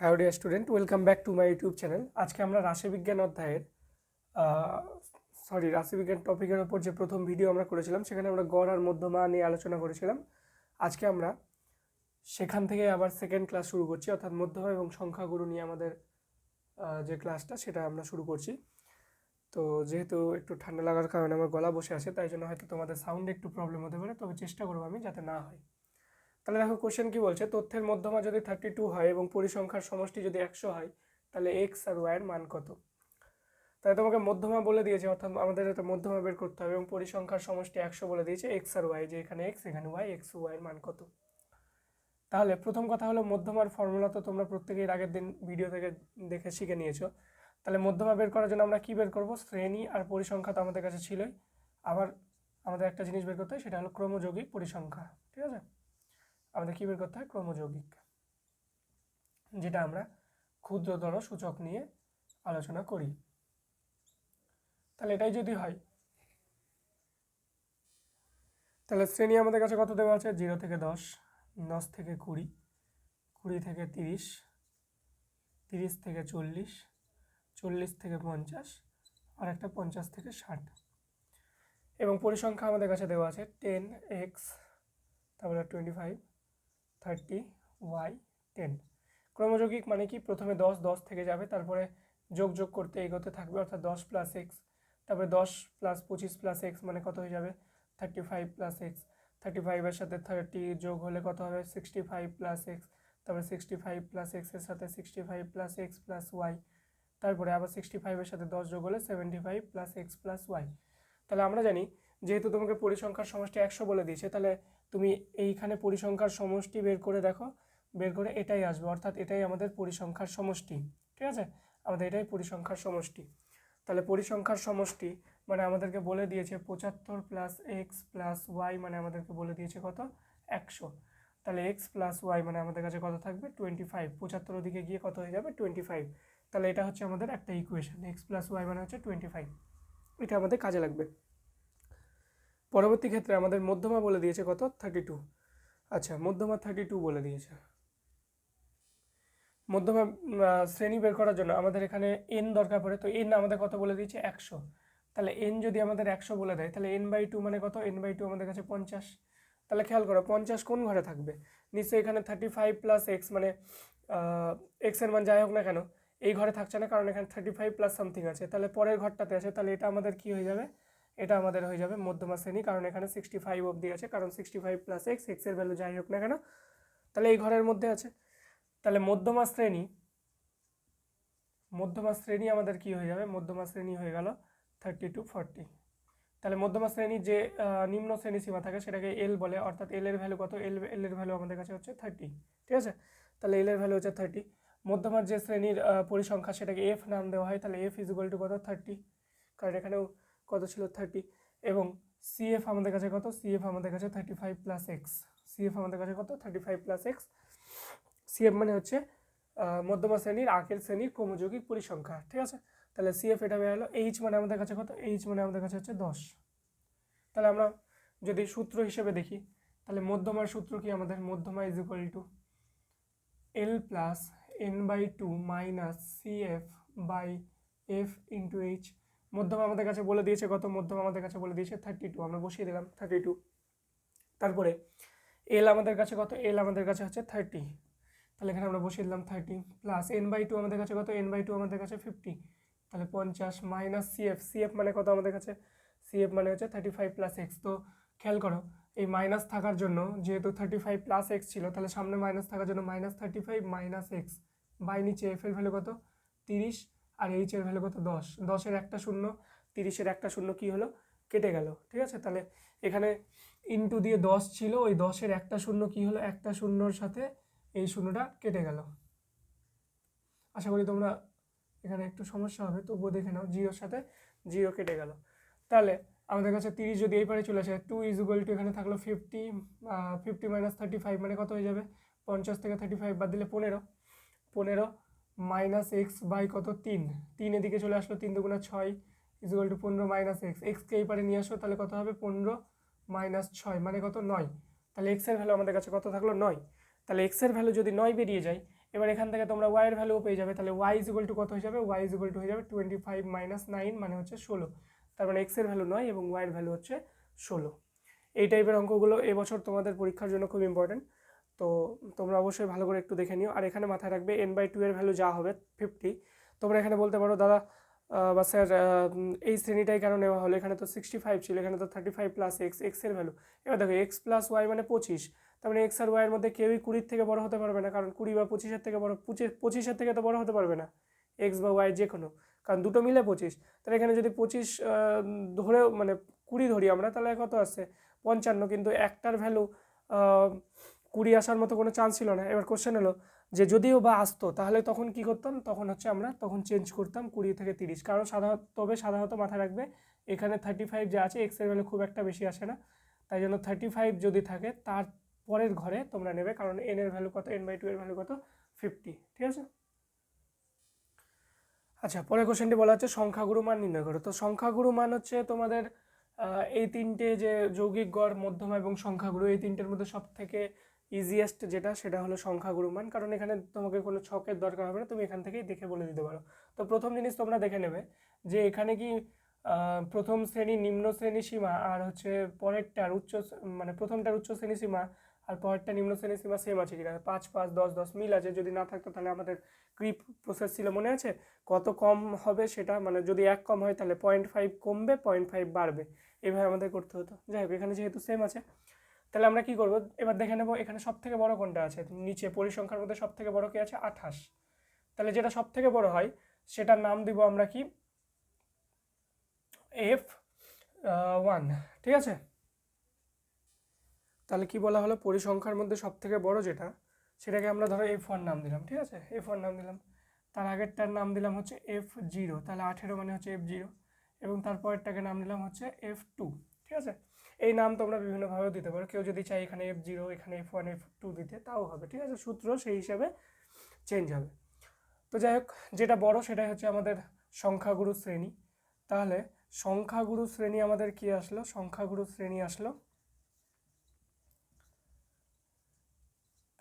Hello dear student, welcome back to my YouTube channel. আজকে আমরা রাশিবিজ্ঞান অধ্যায়ের সরি রাশিবিজ্ঞান টপিকের ওপর যে প্রথম ভিডিও আমরা করেছিলাম, সেখানে আমরা গড় আর মধ্যমা নিয়ে আলোচনা করেছিলাম। আজকে আমরা সেখান থেকে আবার সেকেন্ড ক্লাস শুরু করছি, অর্থাৎ মধ্যমা এবং সংখ্যাগুরু নিয়ে আমাদের যে ক্লাসটা সেটা আমরা শুরু করছি। তো যেহেতু একটু ঠান্ডা লাগার কারণে আমার গলা বসে আছে, তাই জন্য হয়তো তোমাদের সাউন্ডে একটু প্রবলেম হতে পারে, তবে চেষ্টা করব আমি যাতে না হয়। তাহলে দেখো কোশ্চেন কি বলছে? তথ্যের মধ্যমা যদি থার্টি টু হয় এবং পরিসংখ্যার সমষ্টি যদি একশো হয়, তাহলে এক্স আর ওয়াইয়ের মান কত? তাহলে তোমাকে মধ্যমা বলে দিয়েছে, অর্থাৎ আমাদের এটা মধ্যমা বের করতে হবে এবং পরিসংখ্যার সমষ্টি একশো বলে দিয়েছে এক্স আর ওয়াই যে এখানে এক্স এখানে ওয়াই এক্স ওয়াইয়ের মান কত? তাহলে প্রথম কথা হলো মধ্যমার ফর্মুলা তো তোমরা প্রত্যেকের আগের দিন ভিডিও থেকে দেখে শিখে নিয়েছো। তাহলে মধ্যমা বের করার জন্য আমরা কী বের করব? শ্রেণি আর পরিসংখ্যা তো আমাদের কাছে ছিলই। আবার আমাদের একটা জিনিস বের করতে হয়, সেটা হলো ক্রমযৌগিক পরিসংখ্যা, ঠিক আছে? আমাদের কী বের করতে হয় ক্রমযৌগিক, যেটা আমরা ক্ষুদ্রতর সূচক নিয়ে আলোচনা করি। তাহলে এটাই যদি হয়, তাহলে শ্রেণি আমাদের কাছে কত দেওয়া আছে? জিরো থেকে দশ দশ থেকে কুড়ি কুড়ি থেকে তিরিশ তিরিশ থেকে চল্লিশ চল্লিশ থেকে পঞ্চাশ, আর একটা পঞ্চাশ থেকে ষাট। এবং পরিসংখ্যা আমাদের কাছে দেওয়া আছে টেন এক্স, তারপরে twenty five thirty Y ten ক্রমযৌগিক মানে কি? প্রথমে দশ দশ থেকে যাবে, তারপরে যোগ যোগ করতে এগোতে থাকবে, অর্থাৎ দশ প্লাস এক্স তারপরে দশ প্লাস পঁচিশ প্লাস এক্স মানে কত হয়ে যাবে? Thirty five plus X thirty ফাইভের সাথে থার্টি যোগ হলে কত হবে? সিক্সটি ফাইভ প্লাস এক্স তারপরে সিক্সটি ফাইভ প্লাস এক্সের সাথে sixty five plus X plus Y তারপরে আবার সিক্সটি ফাইভের সাথে দশ যোগ হলে seventy five plus X plus Y তাহলে আমরা জানি, যেহেতু তোমাকে পরিসংখ্যার সমষ্টি একশো বলে দিয়েছে, তাহলে তুমি এইখানে পরিসংখ্যার সমষ্টি বের করে দেখো, বের করে এটাই আসবে, অর্থাৎ এটাই আমাদের পরিসংখ্যার সমষ্টি, ঠিক আছে? আমাদের এটাই পরিসংখ্যার সমষ্টি। তাহলে পরিসংখ্যার সমষ্টি মানে আমাদেরকে বলে দিয়েছে পঁচাত্তর প্লাস এক্স প্লাস ওয়াই মানে আমাদেরকে বলে দিয়েছে কত? একশো। তাহলে এক্স প্লাস ওয়াই মানে আমাদের কাছে কত থাকবে? টোয়েন্টি ফাইভ পঁচাত্তর দিকে গিয়ে কত হয়ে যাবে? টোয়েন্টি ফাইভ তাহলে এটা হচ্ছে আমাদের একটা ইকুয়েশন এক্স প্লাস ওয়াই মানে হচ্ছে টোয়েন্টি ফাইভ এটা আমাদের কাজে লাগবে। পরবর্তী ক্ষেত্রে আমাদের মধ্যমা বলে দিয়েছে কত? থার্টি টু আচ্ছা মধ্যমা থার্টি টু বলে দিয়েছে। মধ্যমা শ্রেণি বের করার জন্য আমাদের এখানে এন দরকার পড়ে, তো এন আমাদের কত বলে দিয়েছে? একশো। তাহলে এন যদি আমাদের একশো বলে দেয়, তাহলে এন বাই টু মানে কত? এন বাই টু আমাদের কাছে পঞ্চাশ। তাহলে খেয়াল করো, পঞ্চাশ কোন ঘরে থাকবে? নিশ্চয়ই এখানে থার্টি ফাইভ প্লাস এক্স মানে এক্সের মান যাই হোক না কেন, এই ঘরে থাকছে না, কারণ এখানে থার্টি ফাইভ প্লাস সামথিং আছে। তাহলে পরের ঘরটাতে আছে, তাহলে এটা আমাদের কি হয়ে যাবে? এটা আমাদের হয়ে যাবে মধ্যমা শ্রেণি, কারণ এখানে সিক্সটি ফাইভ অবধি আছে, কারণ সিক্সটি ফাইভ প্লাস এক্স এক্সের ভ্যালু যাই হোক না কেন, তাহলে এই ঘরের মধ্যে আছে। তাহলে মধ্যমা শ্রেণি মধ্যমা শ্রেণি আমাদের কি হয়ে যাবে? মধ্যমা শ্রেণি হয়ে গেল থার্টি টু ফর্টি তাহলে মধ্যমা শ্রেণির যে নিম্ন শ্রেণি সীমা থাকে সেটাকে এল বলে, অর্থাৎ এল এর ভ্যালু কত? এল এল এর ভ্যালু আমাদের কাছে হচ্ছে থার্টি ঠিক আছে? তাহলে এল এর ভ্যালু হচ্ছে থার্টি মধ্যমার যে শ্রেণির পরিসংখ্যা সেটাকে এফ নাম দেওয়া হয়, তাহলে এফ ইজ টু কত? থার্টি কারণ এখানেও কত ছিল? থার্টি এবং সিএফ আমাদের কাছে কত? সিএফ আমাদের কাছে thirty five plus X CF আমাদের কাছে কত? Thirty five plus X CF মানে হচ্ছে মধ্যমা শ্রেণির আকের শ্রেণির ক্রমযৌগিক পরিসংখ্যা, ঠিক আছে? তাহলে সিএফ এটা বের হলো এইচ মানে আমাদের কাছে কত? এইচ মানে আমাদের কাছে হচ্ছে দশ। তাহলে আমরা যদি সূত্র হিসেবে দেখি, তাহলে মধ্যমার সূত্র কি আমাদের? মধ্যমা is equal to L plus N by two minus C F by F into H মধ্যমা আমাদের কাছে বলে দিয়েছে, কত মধ্যম আমাদের কাছে বলে দিয়েছে থার্টি টু আমরা বসিয়ে দিলাম থার্টি টু তারপরে এল আমাদের কাছে কত? এল আমাদের কাছে হচ্ছে থার্টি তাহলে এখানে আমরা বসিয়ে দিলাম thirty plus N by two আমাদের কাছে কত? এন বাই টু আমাদের কাছে ফিফটি তাহলে পঞ্চাশ মাইনাস সিএফ সিএফ মানে কত আমাদের কাছে? সিএফ মানে হচ্ছে থার্টি ফাইভ প্লাস এক্স তো খেয়াল করো, এই মাইনাস থাকার জন্য যেহেতু থার্টি ফাইভ প্লাস এক্স ছিল, তাহলে সামনে মাইনাস থাকার জন্য minus thirty five minus X by নিচে এফ এর ভ্যালু কত? তিরিশ। আর এইচ এর ভ্যালু কত? দশ। দশের একটা শূন্য, তিরিশের একটা শূন্য কি হলো? কেটে গেল, ঠিক আছে? তাহলে এখানে ইনটু দিয়ে দশ ছিল, ওই দশের একটা শূন্য কি হলো? একটা শূন্যর সাথে এই শূন্যটা কেটে গেল। আশা করি তোমরা এখানে একটু সমস্যা হবে, তবুও দেখে নাও, জিরোর সাথে জিরো কেটে গেল। তাহলে আমাদের কাছে তিরিশ যদি এই পারে চলে আসে টু ইজ ইকুয়াল টু এখানে থাকল fifty fifty minus thirty five মানে কত হয়ে যাবে? পঞ্চাশ থেকে থার্টি ফাইভ বাদ দিলে পনেরো। পনেরো মাইনাস এক্স বাই কত? তিন। তিন এদিকে চলে আসলো তিন দুগুণা ছয় ইজ ইকুয়াল টু পনেরো মাইনাস এক্স। এক্সকে এই পারে নিয়ে আসো, তাহলে কত হবে? পনেরো মাইনাস ছয় মানে কত? নয়। তাহলে এক্সের ভ্যালু আমাদের কাছে কত থাকল? নয়। তাহলে এক্সের ভ্যালু যদি নয় বেরিয়ে যায়, এবার এখান থেকে তোমরা ওয়াইয়ের ভ্যালুও পেয়ে যাবে। তাহলে ওয়াই ইজ টু কত হয়ে যাবে? ওয়াই ইজ টু হয়ে যাবে টোয়েন্টি ফাইভ মাইনাস নাইন মানে হচ্ছে ষোলো। তার মানে এক্সের ভ্যালু নয় এবং ওয়াইয়ের ভ্যালু হচ্ছে ষোলো। এই টাইপের অঙ্কগুলো এবছর তোমাদের পরীক্ষার জন্য খুব ইম্পর্টেন্ট তো তোমরা অবশ্যই ভালো করে একটু দেখে নিও। আর এখানে মাথায় রাখবে এন বাই টু এর ভ্যালু যা হবে ফিফটি তোমরা এখানে বলতে পারো, দাদা বা স্যার এই শ্রেণীটাই কেন নেওয়া হলো? এখানে তো সিক্সটি ফাইভ ছিল, এখানে তো থার্টি ফাইভ প্লাস এক্স এক্সের ভ্যালু এবার দেখো এক্স প্লাস ওয়াই মানে পঁচিশ। তার মানে এক্স আর ওয়াইয়ের মধ্যে কেউই কুড়ির থেকে বড় হতে পারবে না, কারণ কুড়ি বা পঁচিশের থেকে বড়, পঁচিশ, পঁচিশের থেকে তো বড় হতে পারবে না এক্স বা ওয়াই যে কোনো কারণ দুটো মিলে পঁচিশ। তাহলে এখানে যদি পঁচিশ ধরেও মানে কুড়ি ধরি আমরা, তাহলে কত আসছে? পঞ্চান্ন, কিন্তু একটার ভ্যালু কুড়ি আসার মতো কোনো চান্স ছিল না। এবার কোশ্চেন হলো যে যদিও বা আসতো, তাহলে তখন কি করতাম? তখন হচ্ছে আমরা তখন চেঞ্জ করতাম কুড়ি থেকে তিরিশ। কারণ সাধারণত তবে সাধারণত মাথায় রাখবে, এখানে থার্টি ফাইভ যা আছে এক্সের ভ্যালু খুব একটা বেশি আসে না। তাই জন্য থার্টি ফাইভ যদি থাকে, তার পরের ঘরে তোমরা নেবে, কারণ এন এর ভ্যালু কত এন বাই টু এর ভ্যালু কত? ফিফটি ঠিক আছে? আচ্ছা পরের কোশ্চেনটি বলা হচ্ছে সংখ্যাগুরু মান নির্ণয় করো। তো সংখ্যাগুরু মান হচ্ছে তোমাদের এই তিনটে যে যৌগিক গড়, মধ্যমা এবং সংখ্যাগুরু, এই তিনটের মধ্যে সব থেকে ইজিয়েস্ট যেটা, সেটা হলো সংখ্যাগুরু মান কারণ এখানে তোমাকে কোনো ছকের দরকার হবে না, তুমি এখান থেকেই দেখে বলে দিতে পারো। তো প্রথম জিনিস তোমরা দেখে নেবে যে এখানে কি প্রথম শ্রেণি নিম্ন শ্রেণি সীমা আর হচ্ছে পরেরটার উচ্চ মানে প্রথমটার উচ্চ শ্রেণি সীমা আর পরেরটা নিম্ন শ্রেণি সীমা সেম আছে কিনা। পাঁচ পাঁচ, দশ দশ মিল আছে। যদি না থাকতো তাহলে আমাদের ক্রিপ প্রসেস ছিল মনে আছে? কত কম হবে সেটা মানে যদি এক কম হয় তাহলে পয়েন্ট ফাইভ কমবে পয়েন্ট ফাইভ বাড়বে। এভাবে আমাদের করতে হতো। যাই হোক, এখানে যেহেতু সেম আছে তাহলে আমরা কি করব? এবার দেখে নেব এখানে সব থেকে বড় কোনটা আছে। নিচে পরিসংখ্যার মধ্যে সব থেকে বড় কি আছে? আঠাশ। তাহলে যেটা সব থেকে বড় হয়, সেটার নাম দিব আমরা কি? এফ ওয়ান ঠিক আছে? তাহলে কি বলা হলো? পরিসংখ্যার মধ্যে সব থেকে বড় যেটা, সেটাকে আমরা ধরো এফ ওয়ান নাম দিলাম, ঠিক আছে? এফ ওয়ান নাম দিলাম। তার আগেরটার নাম দিলাম হচ্ছে এফ জিরো তাহলে আঠেরো মানে হচ্ছে এফ জিরো এবং তারপরেরটাকে নাম দিলাম হচ্ছে এফ টু ঠিক আছে? এই নাম তোমরা বিভিন্নভাবেও দিতে পারো। কেউ যদি চায় এখানে এফ জিরো এখানে এফ ওয়ান এফ টু দিতে, তাও হবে। ঠিক আছে? সূত্র সেই হিসাবে চেঞ্জ হবে। তো যাই হোক, যেটা বড় সেটাই হচ্ছে আমাদের সংখ্যাগুরু শ্রেণি। তাহলে সংখ্যাগুরু শ্রেণি আমাদের কি আসলো? সংখ্যাগুরু শ্রেণি আসলো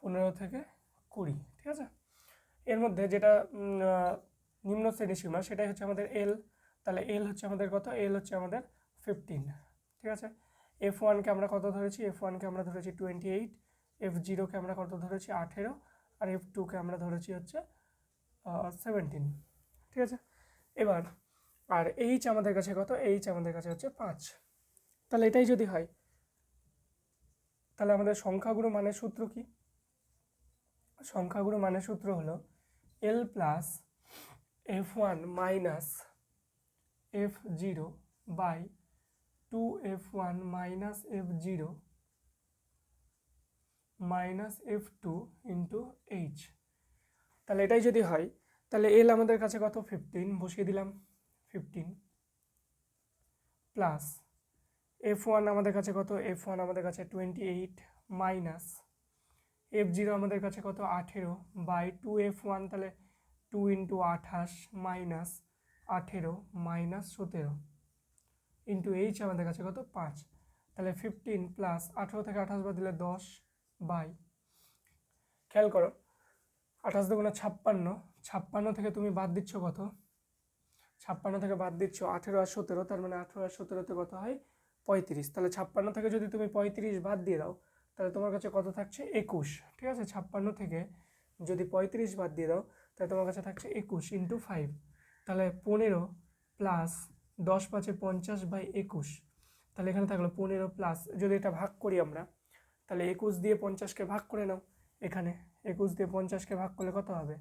পনেরো থেকে কুড়ি। ঠিক আছে? এর মধ্যে যেটা নিম্ন শ্রেণি সীমা, সেটাই হচ্ছে আমাদের এল তাহলে এল হচ্ছে আমাদের কত? এল হচ্ছে আমাদের ফিফটিন ঠিক আছে? এফ ওয়ানকে আমরা কত ধরেছি? এফ ওয়ানকে আমরা ধরেছি টোয়েন্টি এইট এফ জিরোকে আমরা কত ধরেছি? আঠেরো, আর এফ টুকে আমরা ধরেছি হচ্ছে সেভেন্টিন ঠিক আছে? এবার, আর এইচ আমাদের কাছে কত? এইচ আমাদের কাছে হচ্ছে পাঁচ। তাহলে এটাই যদি হয়, তাহলে আমাদের সংখ্যাগুলো মানের সূত্র কি? সংখ্যাগুলো মানের সূত্র হলো L plus F one minus F zero by two F one minus F zero minus F two into H তাহলে এটাই যদি হয়, তাহলে এল আমাদের কাছে কত? ফিফটিন বসিয়ে দিলাম। ফিফটিন প্লাস এফ ওয়ান আমাদের কাছে কত? এফ ওয়ান আমাদের কাছে twenty eight minus F zero আমাদের কাছে কত? আঠেরো বাই টু এফ ওয়ান তাহলে টু ইন্টু আঠাশ মাইনাস আঠেরো মাইনাস সতেরো। ইন্টু এইচ আমাদের কাছে কত? পাঁচ। তাহলে ফিফটিন প্লাস আঠেরো থেকে আঠাশ বাদ দিলে দশ বাই। খেয়াল করো, আঠাশ দুগুণে ছাপ্পান্ন ছাপ্পান্ন থেকে তুমি বাদ দিচ্ছ কত? ছাপ্পান্ন থেকে বাদ দিচ্ছ আঠেরো আর সতেরো, তার মানে আঠেরো আর সতেরোতে কত হয়? পঁয়ত্রিশ। তাহলে ছাপ্পান্ন থেকে যদি তুমি পঁয়ত্রিশ বাদ দিয়ে দাও, তাহলে তোমার কাছে কত থাকছে? একুশ। ঠিক আছে? ছাপ্পান্ন থেকে যদি পঁয়ত্রিশ বাদ দিয়ে দাও, তাহলে তোমার কাছে থাকছে একুশ ইন্টু ফাইভ তাহলে পনেরো প্লাস দশ পাঁচে পঞ্চাশ বাই একুশ। তাহলে এখানে থাকল পনেরো প্লাস যদি এটা ভাগ করি আমরা, তাহলে একুশ দিয়ে পঞ্চাশকে ভাগ করে নাও। এখানে একুশ দিয়ে পঞ্চাশকে ভাগ করলে কত হবে?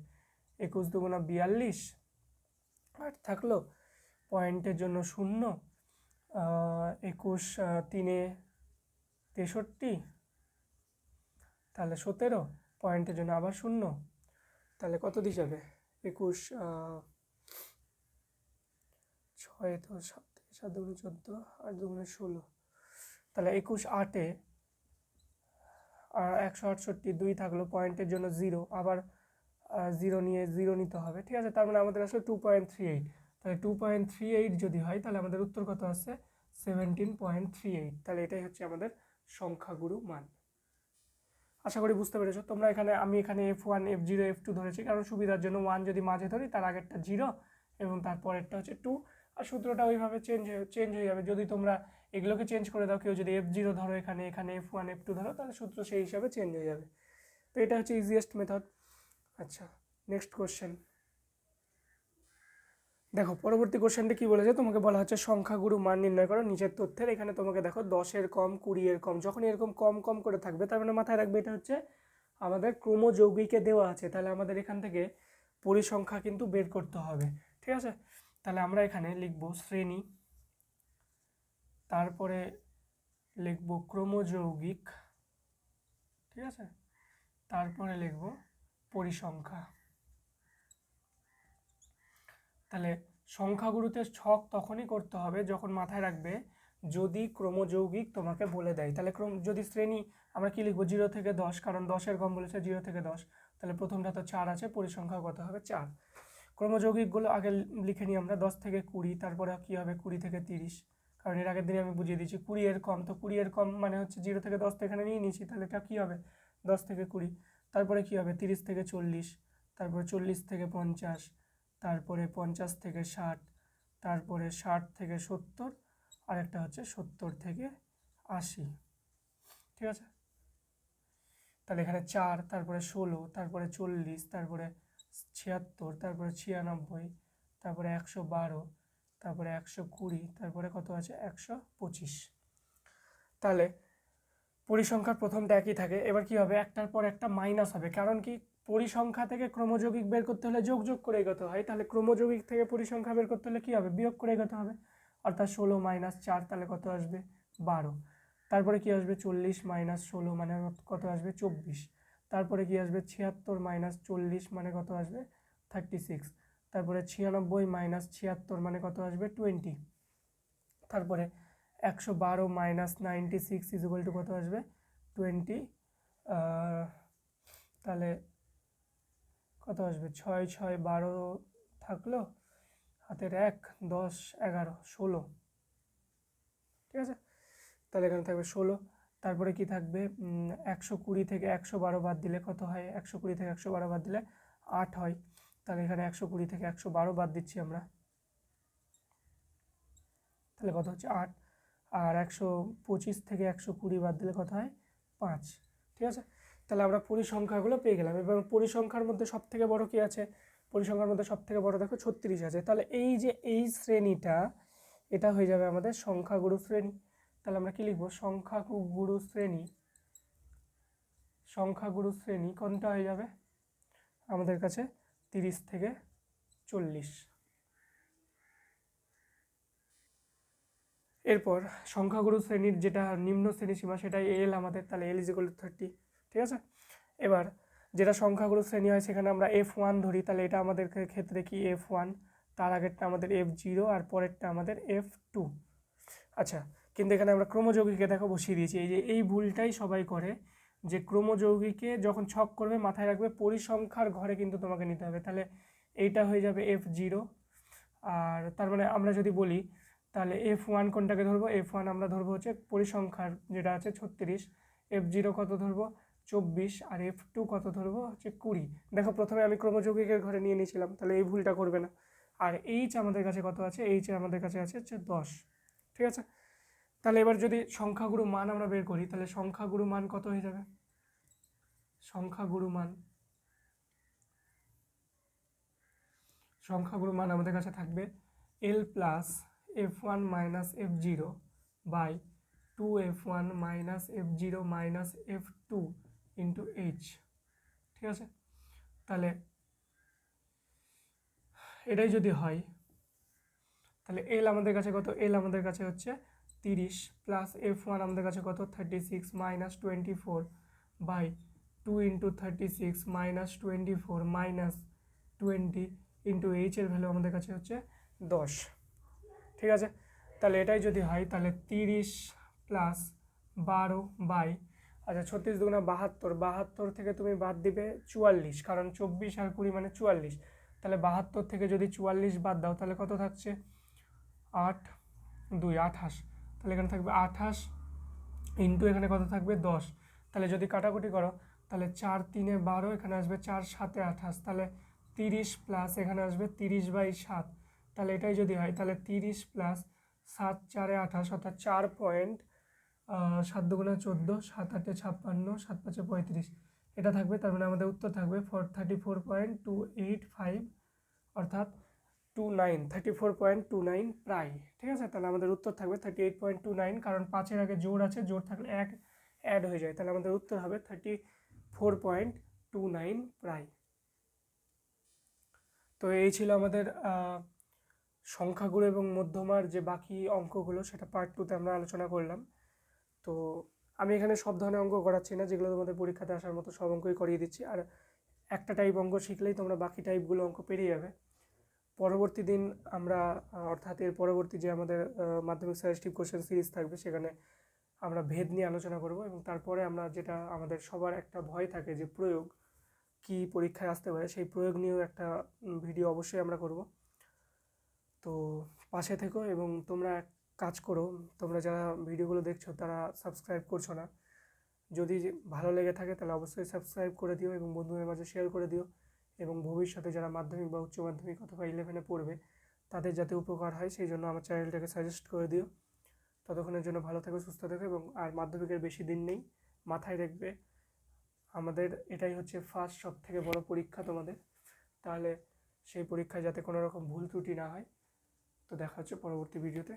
একুশ দুগুণা বিয়াল্লিশ। আর থাকল পয়েন্টের জন্য শূন্য একুশ তিনে তেষট্টি। তাহলে সতেরো পয়েন্টের জন্য আবার শূন্য। তাহলে কত দিয়ে যাবে? একুশ ছয় তো সাত সাত দুগুণে চোদ্দ আর দুগুণে ষোলো। তাহলে একুশ আটে, আর একশো আটষট্টি দুই থাকল পয়েন্টের জন্য জিরো আবার জিরো নিয়ে জিরো নিতে হবে, ঠিক আছে? তার মানে আমাদের আসলে টু পয়েন্ট থ্রি এইট তাহলে টু পয়েন্ট থ্রি এইট যদি হয়, তাহলে আমাদের উত্তর কত আসছে সেভেন্টিন পয়েন্ট থ্রি এইট তাহলে এটাই হচ্ছে আমাদের সংখ্যাগুরু মান। আশা করি বুঝতে পেরেছ। তোমরা এখানে, আমি এখানে F one F zero F two ধরেছি। কারণ সুবিধার জন্য ওয়ান যদি মাঝে ধরি, তার আগেরটা জিরো এবং তারপরেরটা হচ্ছে টু আর সূত্রটা ওইভাবে চেঞ্জ হয়ে চেঞ্জ হয়ে যাবে। যদি তোমরা এগুলোকে চেঞ্জ করে দাও, কেউ যদি এফ জিরো ধরো এখানে এখানে এফ ওয়ান এফ টু ধরো, তাহলে সূত্র সেই হিসাবে চেঞ্জ হয়ে যাবে। তো এটা হচ্ছে ইজিয়েস্ট মেথড আচ্ছা নেক্সট কোশ্চেন দেখো, পরবর্তী কোশ্চেনটা কি বলেছে? তোমাকে বলা হচ্ছে সংখ্যাগুরু মান নির্ণয় করো, নিচের তথ্যের। এখানে তোমাকে দেখো, দশের কম কুড়ি এর কম। যখন এরকম কম কম করে থাকবে, তার মানে মাথায় রাখবে এটা হচ্ছে আমাদের ক্রমযৌগিকে দেওয়া আছে। তাহলে আমাদের এখান থেকে পরিসংখ্যা কিন্তু বের করতে হবে। ঠিক আছে? তাহলে আমরা এখানে লিখব শ্রেণি, তারপরে লিখব ক্রমযৌগিক, ঠিক আছে? তারপরে লিখব পরিসংখ্যা। তাহলে সংখ্যাগুরুতে ছক তখনই করতে হবে যখন মাথায় রাখবে যদি ক্রমযৌগিক তোমাকে বলে দেয়। তাহলে ক্রম, যদি শ্রেণি, আমরা কি লিখব? জিরো থেকে দশ, কারণ দশের কম বলেছে, জিরো থেকে দশ। তাহলে প্রথমটা তো চার আছে পরিসংখ্যা কত হবে চার। ক্রমযৌগিকগুলো আগে লিখে নিই আমরা, দশ থেকে কুড়ি, তারপরে কী হবে কুড়ি থেকে তিরিশ। কারণ এর আগের দিনে আমি বুঝিয়ে দিচ্ছি কুড়ি এর কম। তো কুড়ি এর কম মানে হচ্ছে জিরো থেকে দশ তো এখানে নিয়ে নিয়েছি, তাহলে এটা কী হবে? দশ থেকে কুড়ি। তারপরে কী হবে? তিরিশ থেকে চল্লিশ, তারপরে চল্লিশ থেকে পঞ্চাশ, তারপরে পঞ্চাশ থেকে ষাট, তারপরে ষাট থেকে সত্তর, আর একটা হচ্ছে সত্তর থেকে আশি। ঠিক আছে? তাহলে এখানে চার, তারপরে ষোলো, তারপরে চল্লিশ, তারপরে ছিয়াত্তর, তারপরে ছিয়ানব্বই, তারপরে একশো বারো, তারপরে একশো কুড়ি, তারপরে কত আছে? একশো পঁচিশ। তাহলে পরিসংখ্যার প্রথমটা একই থাকে। এবার কি হবে? একটার পর একটা মাইনাস হবে। কারণ কি? পরিসংখ্যা থেকে ক্রমযৌগিক বের করতে হলে যোগ যোগ করে এগোতে হয়। তাহলে ক্রমযৌগিক থেকে পরিসংখ্যা বের করতে হলে কী হবে? বিয়োগ করে এগোতে হবে। অর্থাৎ ষোলো মাইনাস চার, তাহলে কত আসবে? বারো। তারপরে কি আসবে? চল্লিশ মাইনাস ষোলো মানে কত আসবে? চব্বিশ। তারপরে কি আসবে? ছিয়াত্তর মাইনাস চল্লিশ মানে কত আসবে? থার্টি সিক্স তারপরে ছিয়ানব্বই মাইনাস ছিয়াত্তর মানে কত আসবে? টোয়েন্টি তারপরে একশো বারো minus ninety six equal to কত আসবে? টোয়েন্টি তাহলে কত আসবে? ছয় ছয়, বারো থাকল। হাতের এক, দশ, এগারো, ষোলো। ঠিক আছে? তাহলে এখানে থাকবে ষোলো। তারপরে কি থাকবে? একশো কুড়ি থেকে একশো বারো বাদ দিলে কত হয়? একশো কুড়ি থেকে একশো বারো বাদ দিলে আট হয়। তাহলে এখানে একশো কুড়ি থেকে একশো বারো বাদ দিচ্ছি আমরা। তাহলে কত হচ্ছে? আট। আর একশো পঁচিশ থেকে একশো কুড়ি বাদ দিলে কত হয়? পাঁচ। ঠিক আছে? তাহলে আমরা পরিসংখ্যাগুলো পেয়ে গেলাম। এবং পরিসংখ্যার মধ্যে সব থেকে বড় কী আছে? পরিসংখ্যার মধ্যে সব থেকে বড় দেখো ছত্রিশ আছে। তাহলে এই যে এই শ্রেণীটা, এটা হয়ে যাবে আমাদের সংখ্যাগুরু শ্রেণি। তাহলে আমরা কী লিখব? সংখ্যাগুরু শ্রেণি। সংখ্যাগুরু শ্রেণি কোনটা হয়ে যাবে? আমাদের কাছে তিরিশ থেকে চল্লিশ। এরপর সংখ্যাগুরু শ্রেণির যেটা নিম্ন শ্রেণি সীমা, সেটাই এল আমাদের, তাহলে এল ইজিকল থার্টি ঠিক আছে? এবার যেটা সংখ্যাগুরু শ্রেণি হয়, সেখানে আমরা এফ ওয়ান ধরি, তাহলে এটা আমাদের ক্ষেত্রে কি? এফ ওয়ান তার আগেরটা আমাদের এফ জিরো আর পরেরটা আমাদের এফ টু আচ্ছা কিন্তু এখানে আমরা ক্রমযৌগিকে দেখো বসিয়ে দিয়েছি। এই যে, এই ভুলটাই সবাই করে যে ক্রমযৌগিকে যখন ছক করবে, মাথায় রাখবে, পরিসংখ্যার ঘরে কিন্তু তোমাকে নিতে হবে। তাহলে এইটা হয়ে যাবে এফ জিরো আর তার মানে আমরা যদি বলি, তাহলে এফ ওয়ান কোনটাকে ধরবো? এফ ওয়ান আমরা ধরবো হচ্ছে পরিসংখ্যার যেটা আছে ছত্রিশ। এফ জিরো কত ধরবো? চব্বিশ। আর এফ টু কত ধরবো? হচ্ছে কুড়ি। দেখো, প্রথমে আমি ক্রমযৌগিকের ঘরে নিয়ে নিয়েছিলাম, তাহলে এই ভুলটা করবে না। আর এইচ আমাদের কাছে কত আছে? এইচ আমাদের কাছে আছে হচ্ছে দশ। ঠিক আছে? তাহলে এবার যদি সংখ্যাগুরু মান আমরা বের করি, তাহলে সংখ্যাগুরু মান কত হয়ে যাবে? সংখ্যাগুরু মান সংখ্যাগুরু মান আমাদের কাছে থাকবে L plus F one minus F zero by two F one minus F zero minus F two into H ঠিক আছে? তাহলে এটাই যদি হয়, তাহলে এল আমাদের কাছে কত? এল আমাদের কাছে হচ্ছে তিরিশ প্লাস এফ ওয়ান আমাদের কাছে কত? Thirty six minus twenty four by two into thirty six minus twenty four minus twenty into এইচের value আমাদের কাছে হচ্ছে দশ। ঠিক আছে? তাহলে এটাই যদি হয়, তাহলে তিরিশ প্লাস বারো বাই আচ্ছা ছত্রিশ দুগুণা বাহাত্তর বাহাত্তর থেকে তুমি বাদ দিবে চুয়াল্লিশ, কারণ চব্বিশ আর কুড়ি মানে চুয়াল্লিশ। তাহলে বাহাত্তর থেকে যদি চুয়াল্লিশ বাদ দাও, তাহলে কত থাকছে? আট, দুই, আঠাশ। তাহলে এখানে থাকবে আঠাশ ইন্টু এখানে কত থাকবে দশ। তাহলে যদি কাটাকুটি করো, তাহলে চার তিনে বারো, এখানে আসবে চার সাতে আঠাশ। তাহলে তিরিশ প্লাস এখানে আসবে তিরিশ বাই সাত। তাহলে এটাই যদি হয়, তাহলে তিরিশ প্লাস সাত চারে আঠাশ, অর্থাৎ চার পয়েন্ট সাত দুগুণে চোদ্দ, সাত আটে ছাপ্পান্ন, সাত পাঁচে পঁয়ত্রিশ। এটা থাকবে, তার মানে আমাদের উত্তর থাকবে four thirty four point two eight five অর্থাৎ two nine thirty four point two nine প্রায় ঠিক আছে? তাহলে আমাদের উত্তর থাকবে thirty eight point two nine কারণ পাঁচের আগে জোর আছে, জোর থাকলে এক অ্যাড হয়ে যায়। তাহলে আমাদের উত্তর হবে thirty four point two nine প্রায় তো এই ছিল আমাদের সংখ্যাগুলো এবং মধ্যমার যে বাকি অঙ্কগুলো, সেটা পার্ট টুতে আমরা আলোচনা করলাম। তো আমি এখানে সব ধরনের অঙ্ক করাচ্ছি না, যেগুলো তোমাদের পরীক্ষাতে আসার মতো সব অঙ্কই করিয়ে দিচ্ছি। আর একটা টাইপ অঙ্ক শিখলেই তোমরা বাকি টাইপগুলো অঙ্ক পেরিয়ে যাবে। পরবর্তী দিন আমরা অর্থাৎ এর পরবর্তী যে আমাদের মাধ্যমিক সাজেস্টিভ কোশ্চেন সিরিজ থাকবে সেখানে আমরা ভেদ নিয়ে আলোচনা করব এবং তারপরে আমরা যেটা আমাদের সবার একটা ভয় থাকে যে প্রয়োগ, কি পরীক্ষায় আসতে পারে সেই প্রয়োগ নিয়েও একটা ভিডিও অবশ্যই আমরা করব। তো পাশে থেকো এবং তোমরা কাজ করো, তোমরা যারা ভিডিওগুলো দেখছ তারা সাবস্ক্রাইব করছ না। যদি ভালো লেগে থাকে তাহলে অবশ্যই সাবস্ক্রাইব করে দিও এবং বন্ধুদের মাঝে শেয়ার করে দিও। এবং ভবিষ্যতে যারা মাধ্যমিক বা উচ্চ মাধ্যমিক অথবা ইলেভেনে পড়বে, তাদের যাতে উপকার হয়, সেই জন্য আমার চ্যানেলটাকে সাজেস্ট করে দিও। ততক্ষণের জন্য ভালো থেকো, সুস্থ থেকো এবং আর মাধ্যমিকের বেশি দিন নেই, মাথায় রাখবে। আমাদের এটাই হচ্ছে ফার্স্ট সব থেকে বড় পরীক্ষা তোমাদের। তাহলে সেই পরীক্ষায় যাতে কোনো রকম ভুল ত্রুটি না হয়। তো দেখা হচ্ছে পরবর্তী ভিডিওতে